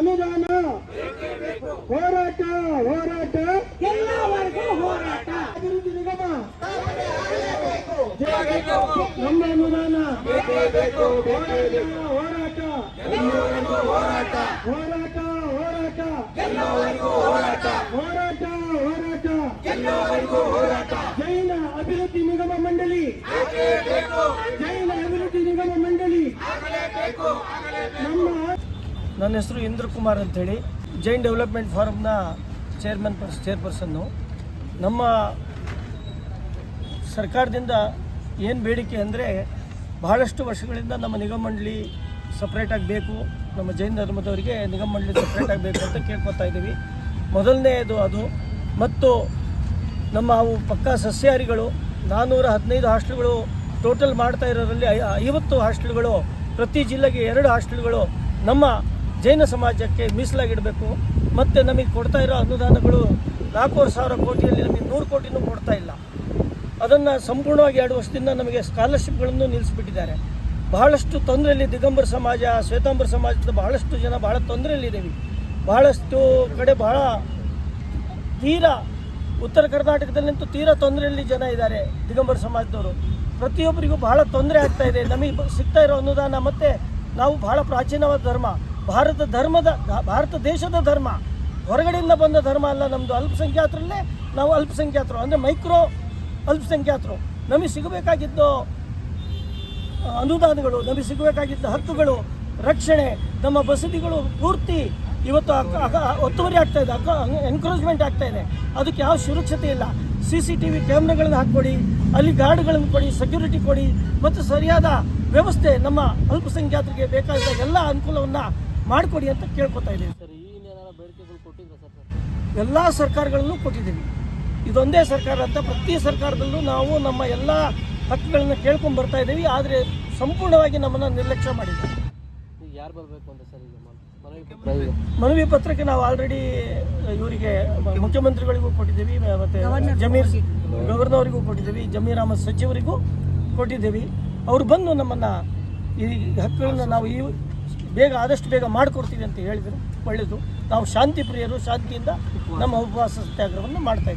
ಅನುದಾನ. ಹೋರಾಟ ಹೋರಾಟ. ಎಲ್ಲವರೆಗೂ ಹೋರಾಟ. ಅಭಿವೃದ್ಧಿ ನಿಗಮ. ನಮ್ಮ ಅನುದಾನ. ಹೋರಾಟ. ಹೋರಾಟ. ಹೋರಾಟ ಹೋರಾಟ. ಹೋರಾಟ. ಜೈನ ಅಭಿವೃದ್ಧಿ ನಿಗಮ ಮಂಡಳಿ. ಜೈನ ಅಭಿವೃದ್ಧಿ ನಿಗಮ ಮಂಡಳಿ. ನಮ್ಮ ನನ್ನ ಹೆಸರು ಇಂದ್ರ ಕುಮಾರ್ ಅಂಥೇಳಿ ಜೈನ್ ಡೆವಲಪ್ಮೆಂಟ್ ಫಾರಮ್ನ ಚೇರ್ಮನ್ ಪರ್ಸ್ ಚೇರ್ಪರ್ಸನ್ನು ನಮ್ಮ ಸರ್ಕಾರದಿಂದ ಏನು ಬೇಡಿಕೆ ಅಂದರೆ ಬಹಳಷ್ಟು ವರ್ಷಗಳಿಂದ ನಮ್ಮ ನಿಗಮ ಮಂಡಳಿ ಸಪ್ರೇಟ್ ಆಗಬೇಕು. ನಮ್ಮ ಜೈನ್ ಧರ್ಮದವರಿಗೆ ನಿಗಮ ಮಂಡಳಿ ಸಪ್ರೇಟ್ ಆಗಬೇಕು ಅಂತ ಕೇಳ್ಕೊತಾ ಇದ್ದೀವಿ. ಮೊದಲನೆಯದು ಅದು. ಮತ್ತು ನಮ್ಮ ಅವು ಪಕ್ಕಾ ಸಸ್ಯಾಹಾರಿಗಳು ನಾನ್ನೂರ ಹದಿನೈದು ಹಾಸ್ಟೆಲ್ಗಳು ಟೋಟಲ್ ಮಾಡ್ತಾ ಇರೋದ್ರಲ್ಲಿ ಐವತ್ತು ಹಾಸ್ಟೆಲ್ಗಳು ಪ್ರತಿ ಜಿಲ್ಲೆಗೆ ಎರಡು ಹಾಸ್ಟೆಲ್ಗಳು ನಮ್ಮ ಜೈನ ಸಮಾಜಕ್ಕೆ ಮೀಸಲಾಗಿಡಬೇಕು. ಮತ್ತು ನಮಗೆ ಕೊಡ್ತಾ ಇರೋ ಅನುದಾನಗಳು ನಾಲ್ಕೂವರೆ ಸಾವಿರ ಕೋಟಿಯಲ್ಲಿ ನಮಗೆ ನೂರು ಕೋಟಿನೂ ಕೊಡ್ತಾ ಇಲ್ಲ. ಅದನ್ನು ಸಂಪೂರ್ಣವಾಗಿ ಎರಡು ವರ್ಷದಿಂದ ನಮಗೆ ಸ್ಕಾಲರ್ಶಿಪ್ಗಳನ್ನು ನಿಲ್ಲಿಸಿಬಿಟ್ಟಿದ್ದಾರೆ. ಬಹಳಷ್ಟು ತೊಂದರೆಯಲ್ಲಿ ದಿಗಂಬರ ಸಮಾಜ, ಶ್ವೇತಾಂಬರ ಸಮಾಜದ ಬಹಳಷ್ಟು ಜನ ಬಹಳ ತೊಂದರೆಯಲ್ಲಿದ್ದೀವಿ. ಬಹಳಷ್ಟು ಕಡೆ ಬಹಳ ತೀರಾ ಉತ್ತರ ಕರ್ನಾಟಕದಲ್ಲಂತೂ ತೀರಾ ತೊಂದರೆಯಲ್ಲಿ ಜನ ಇದ್ದಾರೆ ದಿಗಂಬರ ಸಮಾಜದವರು. ಪ್ರತಿಯೊಬ್ಬರಿಗೂ ಬಹಳ ತೊಂದರೆ ಆಗ್ತಾ ಇದೆ. ನಮಗೆ ಸಿಗ್ತಾ ಇರೋ ಅನುದಾನ ಮತ್ತು ನಾವು ಬಹಳ ಪ್ರಾಚೀನವಾದ ಧರ್ಮ. ಭಾರತ ಧರ್ಮದ, ಭಾರತ ದೇಶದ ಧರ್ಮ. ಹೊರಗಡೆಯಿಂದ ಬಂದ ಧರ್ಮ ಅಲ್ಲ ನಮ್ಮದು ಅಲ್ಪಸಂಖ್ಯಾತರಲ್ಲೇ ನಾವು ಅಲ್ಪಸಂಖ್ಯಾತರು. ಅಂದರೆ ಮೈಕ್ರೋ ಅಲ್ಪಸಂಖ್ಯಾತರು. ನಮಗೆ ಸಿಗಬೇಕಾಗಿದ್ದು ಅನುದಾನಗಳು, ನಮಗೆ ಸಿಗಬೇಕಾಗಿದ್ದ ಹಕ್ಕುಗಳು, ರಕ್ಷಣೆ, ನಮ್ಮ ಬಸದಿಗಳು ಪೂರ್ತಿ ಇವತ್ತು ಒತ್ತುವರಿ ಆಗ್ತಾ ಇದೆ ಎನ್ಕ್ರೋಚ್ಮೆಂಟ್ ಆಗ್ತಾ ಇದೆ. ಅದಕ್ಕೆ ಯಾವ ಸುರಕ್ಷತೆ ಇಲ್ಲ. ಸಿ ಸಿ ಟಿ ವಿ ಕ್ಯಾಮ್ರಾಗಳನ್ನು ಹಾಕ್ಕೊಡಿ, ಅಲ್ಲಿ ಗಾರ್ಡ್ಗಳನ್ನು ಕೊಡಿ ಸೆಕ್ಯೂರಿಟಿ ಕೊಡಿ, ಮತ್ತು ಸರಿಯಾದ ವ್ಯವಸ್ಥೆ ನಮ್ಮ ಅಲ್ಪಸಂಖ್ಯಾತರಿಗೆ ಬೇಕಾದ ಎಲ್ಲ ಅನುಕೂಲವನ್ನು ಮಾಡಿಕೊಡಿ ಅಂತ ಕೇಳ್ಕೊತಾ ಇದ್ದೀವಿ ಎಲ್ಲ ಸರ್ಕಾರಗಳಲ್ಲೂ ಕೊಟ್ಟಿದ್ದೀವಿ ಇದೊಂದೇ ಸರ್ಕಾರ ಅಂತ ಪ್ರತಿ ಸರ್ಕಾರದಲ್ಲೂ ನಾವು ನಮ್ಮ ಎಲ್ಲ ಹಕ್ಕುಗಳನ್ನು ಕೇಳ್ಕೊಂಡು ಬರ್ತಾ ಇದ್ದೀವಿ ಆದರೆ ಸಂಪೂರ್ಣವಾಗಿ ನಮ್ಮನ್ನು ನಿರ್ಲಕ್ಷ್ಯ ಮಾಡಿದ್ದಾರೆ ಯಾರು ಬರಬೇಕು ಅಂತ ಸರ್ ಮನವಿ ಪತ್ರಕ್ಕೆ ನಾವು ಆಲ್ರೆಡಿ ಇವರಿಗೆ ಮುಖ್ಯಮಂತ್ರಿಗಳಿಗೂ ಕೊಟ್ಟಿದ್ದೀವಿ ಮತ್ತು ಜಮೀರ್ ಅವರಿಗೂ ಕೊಟ್ಟಿದ್ದೀವಿ. ಜಮೀರ್ ಅಹಮದ್ ಸಚಿವರಿಗೂ ಕೊಟ್ಟಿದ್ದೀವಿ. ಅವರು ಬಂದು ನಮ್ಮನ್ನು ಈ ಹಕ್ಕುಗಳನ್ನ ನಾವು ಈ ಬೇಗ ಆದಷ್ಟು ಬೇಗ ಮಾಡಿಕೊಡ್ತೀವಿ ಅಂತ ಹೇಳಿದರು ಒಳ್ಳೆಯದು. ನಾವು ಶಾಂತಿ ಪ್ರಿಯರು ಶಾಂತಿಯಿಂದ ನಮ್ಮ ಉಪವಾಸ ಸತ್ಯಾಗ್ರಹವನ್ನು ಮಾಡ್ತಾ